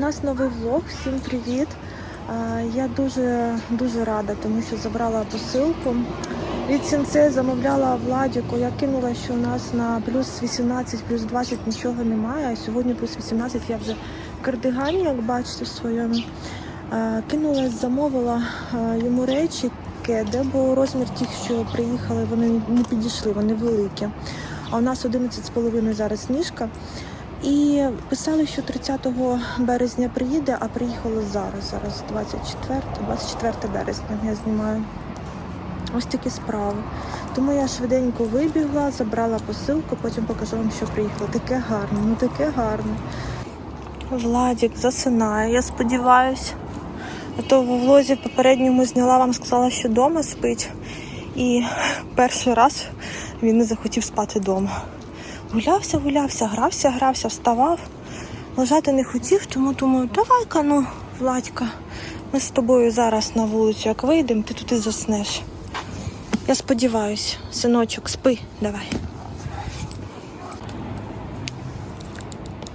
нас новий влог. Всім привіт. Я дуже дуже рада, тому що забрала посилку. Від сінце замовляла Владіку. Я кинула, що у нас на плюс 18, плюс 20 нічого немає. А сьогодні плюс 18 я вже в кардигані, як бачите, в своєму. Кинула, замовила йому речі кеди, бо розмір тих, що приїхали, вони не підійшли, вони великі. А у нас 11,5 зараз сніжка. І писали, що 30 березня приїде, а приїхало зараз. Зараз 24, 24 березня я знімаю. Ось такі справи. Тому я швиденько вибігла, забрала посилку, потім покажу вам, що приїхало. Таке гарне, ну таке гарне. Владік засинає, я сподіваюся. А то в влозі попередньому зняла вам, сказала, що вдома спить. І перший раз він не захотів спати вдома. Гулявся, гулявся, грався, грався, вставав. Лежати не хотів, тому думаю, давай-ка, ну, Владька, ми з тобою зараз на вулицю, як вийдемо, ти тут і заснеш. Я сподіваюся, синочок, спи, давай.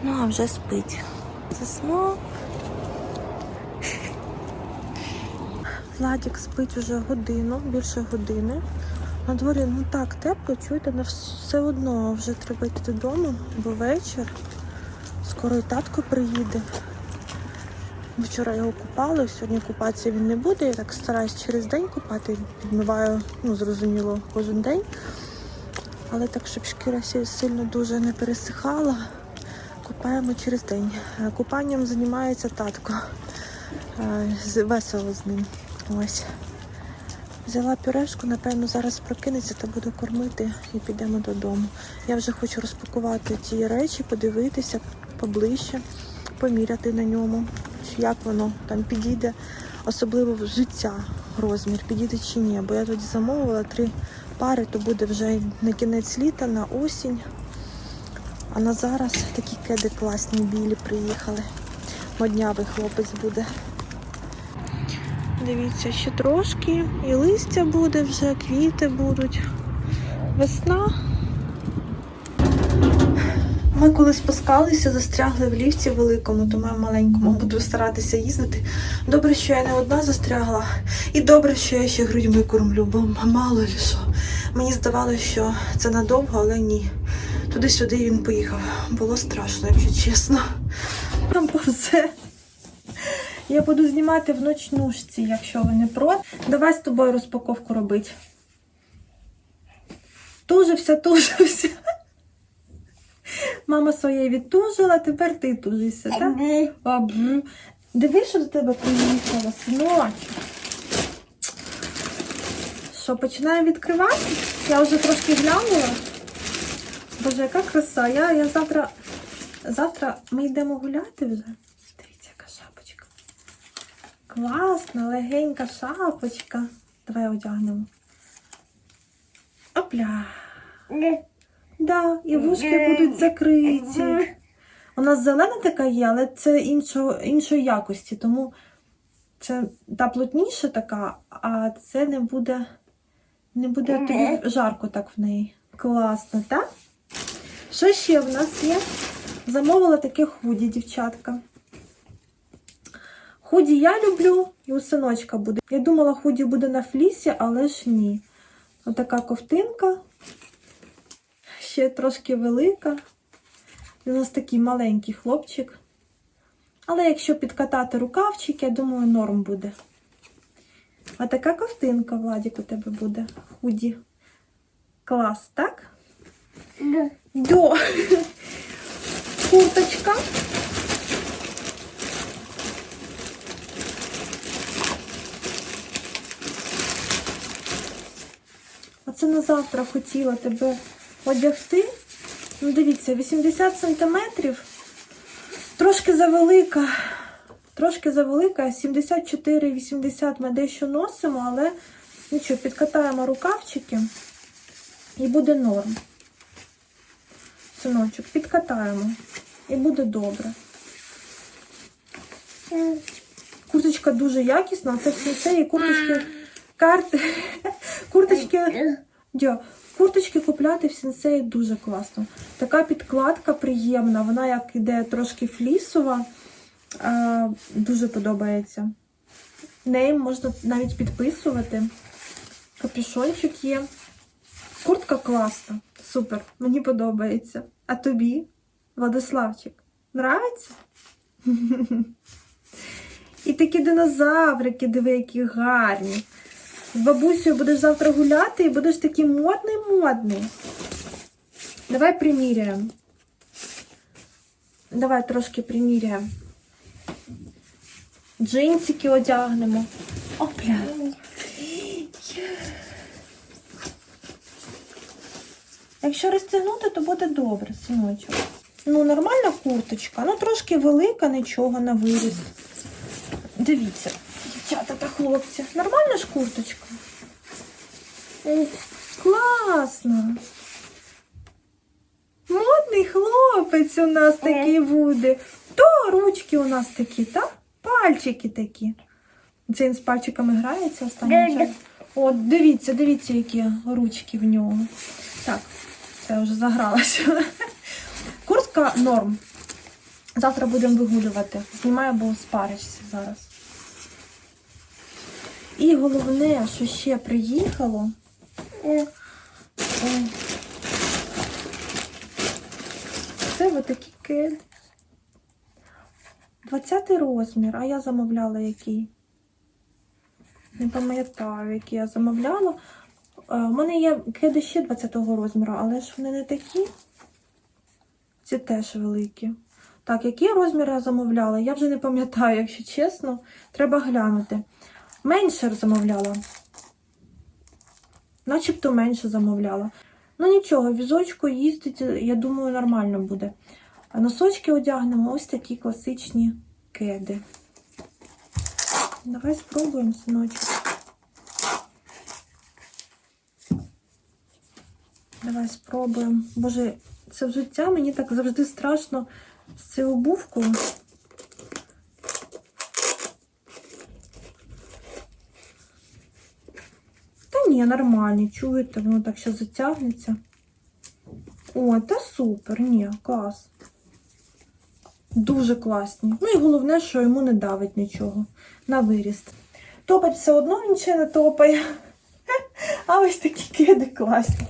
Ну, а вже спить. Заснув. Владик спить уже годину, більше години. На дворі ну так тепло, чуєте, але все одно вже треба йти додому, бо вечір. Скоро і татко приїде. Вчора його купали, сьогодні купатися він не буде. Я так стараюсь через день купати, підмиваю, ну зрозуміло, кожен день. Але так, щоб шкіра сильно дуже не пересихала, купаємо через день. Е, Купанням займається татко. Е, Весело з ним. Ось. Взяла пюрешку, напевно, зараз прокинеться та буду кормити і підемо додому. Я вже хочу розпакувати ті речі, подивитися поближче, поміряти на ньому, як воно там підійде, особливо в життя розмір, підійде чи ні. Бо я тоді замовила три пари, то буде вже на кінець літа, на осінь. А на зараз такі кеди класні, білі приїхали. Моднявий хлопець буде. Дивіться, ще трошки, і листя буде вже, квіти будуть. Весна. Ми коли спускалися, застрягли в ліфті великому, тому я маленькому буду старатися їздити. Добре, що я не одна застрягла. І добре, що я ще грудьми кормлю, бо мало ли що. Мені здавалося, що це надовго, але ні. Туди-сюди він поїхав. Було страшно, якщо чесно. Там повзе. Я буду знімати в ночнушці, якщо ви не проти. Давай з тобою розпаковку робити. Тужився, тужився. Мама своє відтужила, тепер ти тужишся, так? Абу. Диви, що до тебе приїхала, синочок. Що, починаємо відкривати? Я вже трошки глянула. Боже, яка краса. Я, я завтра. Завтра ми йдемо гуляти вже. Класна, легенька шапочка. Давай одягнемо. Опля. Да, і вушки будуть закриті. У нас зелена така є, але це іншого, іншої якості, тому це та плотніша така, а це не буде, не буде тобі жарко так в неї. Класно, так? Що ще в нас є? Замовила таке худі, дівчатка. Худі я люблю, і у синочка буде. Я думала, худі буде на флісі, але ж ні. Отака ковтинка. Ще трошки велика. У нас такий маленький хлопчик. Але якщо підкатати рукавчик, я думаю, норм буде. А така ковтинка, Владик, у тебе буде. Худі. Клас, так? До. Курточка. Оце на завтра хотіла тебе одягти. Ну, дивіться, 80 сантиметрів. Трошки завелика. Трошки завелика. 74-80 ми дещо носимо, але нічого, підкатаємо рукавчики і буде норм. Синочок, підкатаємо. І буде добре. Курточка дуже якісна, це всі це і курточки карти. Курточки. Дя, курточки купляти в сенсеї дуже класно. Така підкладка приємна, вона як іде трошки флісова. Е, дуже подобається. Неї можна навіть підписувати. Капюшончик є. Куртка класна. Супер. Мені подобається. А тобі, Владиславчик, нравиться? І такі динозаврики, диви, які гарні. З бабусею будеш завтра гуляти і будеш такий модний модний. Давай приміряємо. Давай трошки приміряємо. Джинсики одягнемо. Опля. Якщо розтягнути, то буде добре, синочок. Ну, нормальна курточка, ну трошки велика, нічого на виріс. Дивіться, дівчата та хлопці. Нормальна ж курточка. Класно. Модний хлопець у нас такий буде. То ручки у нас такі, так? Пальчики такі. Це він з пальчиками грається останнім часом. От, дивіться, дивіться, які ручки в нього. Так, це вже загралася. Куртка норм. Завтра будемо вигулювати. Знімаю, бо спаришся зараз. І головне, що ще приїхало. Ой. Це отакі кеди. 20 розмір, а я замовляла який. Не пам'ятаю, який я замовляла. Е, У мене є кеди ще 20 розміру, але ж вони не такі. Ці теж великі. Так, який розмір я замовляла? Я вже не пам'ятаю, якщо чесно. Треба глянути. Менше замовляла. Начебто менше замовляла. Ну нічого, візочку їздить, я думаю, нормально буде. А носочки одягнемо ось такі класичні кеди. Давай спробуємо, синочок. Давай спробуємо. Боже, це взуття мені так завжди страшно з цією обувкою. Та ні, нормальні, чуєте, воно так ще затягнеться. О, та супер, ні, клас. Дуже класні. Ну і головне, що йому не давить нічого на виріст. Топать все одно він ще не топає. А ось такі кеди класні.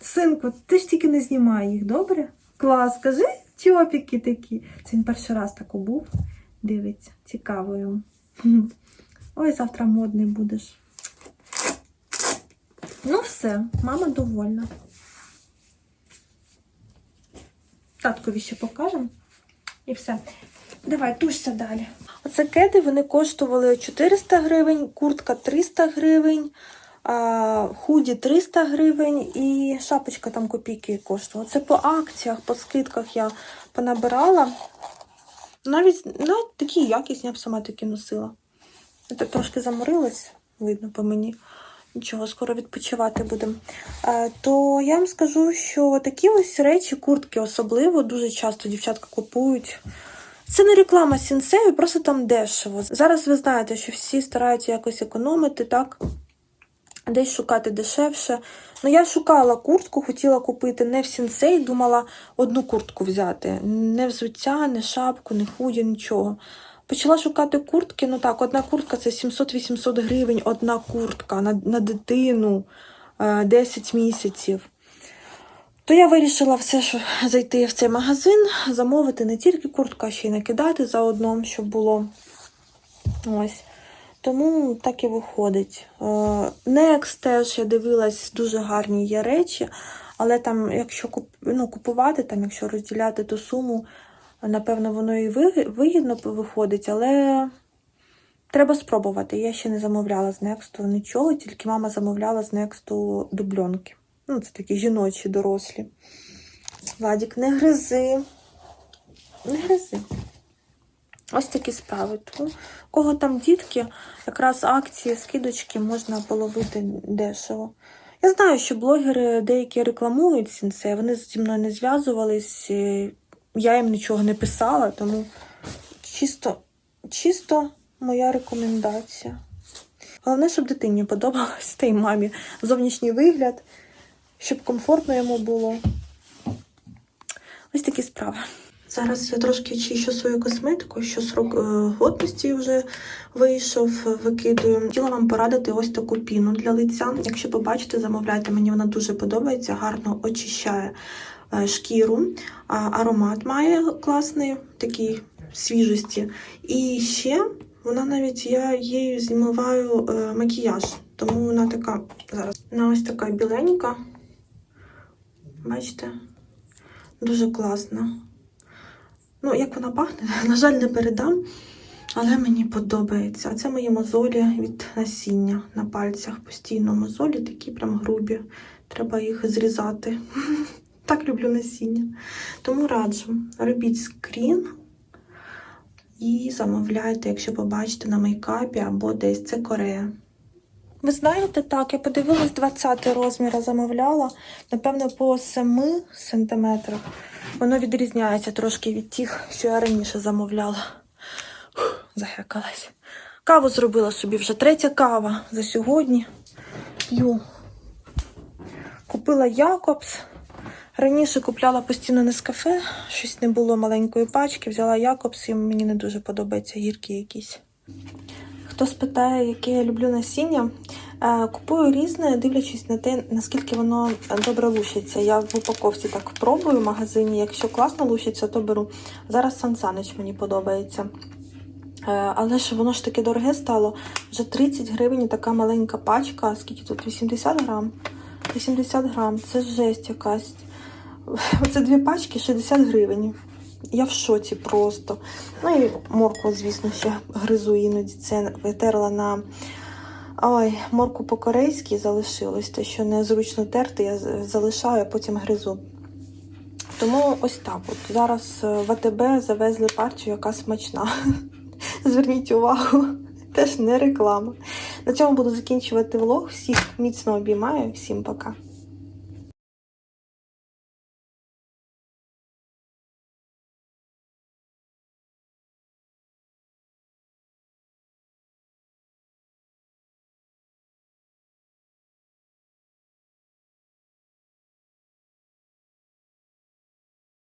Синку, ти ж тільки не знімай їх, добре? Клас, скажи, чопіки такі. Це він перший раз так обув. Дивиться, цікаво йому. Ой, завтра модний будеш. Ну все, мама довольна. Таткові ще покажемо. І все. Давай, тушся далі. Оце кеди вони коштували 400 гривень, куртка 300 гривень, худі 300 гривень і шапочка там копійки коштувала. Це по акціях, по скидках я понабирала. Навіть, навіть такі якісні, я б сама такі носила. Так трошки заморилась, видно по мені. Нічого, скоро відпочивати будемо. Е, То я вам скажу, що такі ось речі, куртки особливо, дуже часто дівчатка купують. Це не реклама сінсею, просто там дешево. Зараз ви знаєте, що всі стараються якось економити, так? Десь шукати дешевше. Ну, я шукала куртку, хотіла купити не в сінсей, думала одну куртку взяти. Не взуття, не шапку, не худі, нічого. Почала шукати куртки. Ну так, одна куртка це 700-800 гривень, одна куртка на, на дитину е, 10 місяців. То я вирішила все, що зайти в цей магазин, замовити не тільки куртку, а ще й накидати заодно, щоб було. Ось. Тому так і виходить. Е, Next теж я дивилась, дуже гарні є речі, але там, якщо ну, купувати, там, якщо розділяти ту суму, напевно, воно і вигідно виходить, але треба спробувати. Я ще не замовляла з Next нічого, тільки мама замовляла з Next дубльонки. Ну, це такі жіночі, дорослі. Владік, не гризи. Не гризи. Ось такі справи. У кого там дітки, якраз акції, скидочки можна половити дешево. Я знаю, що блогери деякі рекламують сінсей, вони зі мною не зв'язувались, я їм нічого не писала, тому чисто, чисто моя рекомендація. Головне, щоб дитині подобалось, та й мамі зовнішній вигляд, щоб комфортно йому було. Ось такі справи. Зараз я трошки чищу свою косметику, що срок е, годності вже вийшов, викидую. Хотіла вам порадити ось таку піну для лиця. Якщо побачите, замовляйте, мені вона дуже подобається, гарно очищає е, шкіру, аромат має класний, такий свіжості. І ще вона навіть я її змиваю е, макіяж, тому вона така зараз. Вона ось така біленька. Бачите? Дуже класна. Ну, як вона пахне, на жаль, не передам, але мені подобається. А це мої мозолі від насіння на пальцях. Постійно мозолі такі прям грубі. Треба їх зрізати. Так люблю насіння. Тому раджу, робіть скрін і замовляйте, якщо побачите на мейкапі або десь це Корея. Ви знаєте, так, я подивилась 20 розмір, замовляла, напевно, по 7 сантиметрах. Воно відрізняється трошки від тих, що я раніше замовляла. Захекалась. Каву зробила собі вже третя кава за сьогодні. П'ю. Купила Якобс. Раніше купляла постійно Нескафе, щось не було маленької пачки, взяла Якобс і мені не дуже подобається гіркі якісь. Хто спитає, яке я люблю насіння, е, купую різне, дивлячись на те, наскільки воно добре лущиться. Я в упаковці так пробую в магазині. Якщо класно лущиться, то беру. Зараз Сансанич мені подобається. Е, Але ж воно ж таке дороге стало. Вже 30 гривень така маленька пачка. Скільки тут? 80 грам? 80 грам. Це жесть якась. Оце дві пачки 60 гривень. Я в шоці просто. Ну і моркву, звісно, ще гризу іноді. Це витерла на Ой, морку по-корейськи залишилось. Те, що незручно терти, я залишаю, а потім гризу. Тому ось так. От зараз е, в АТБ завезли партію, яка смачна. Зверніть увагу, теж не реклама. На цьому буду закінчувати влог. Всіх міцно обіймаю. Всім пока.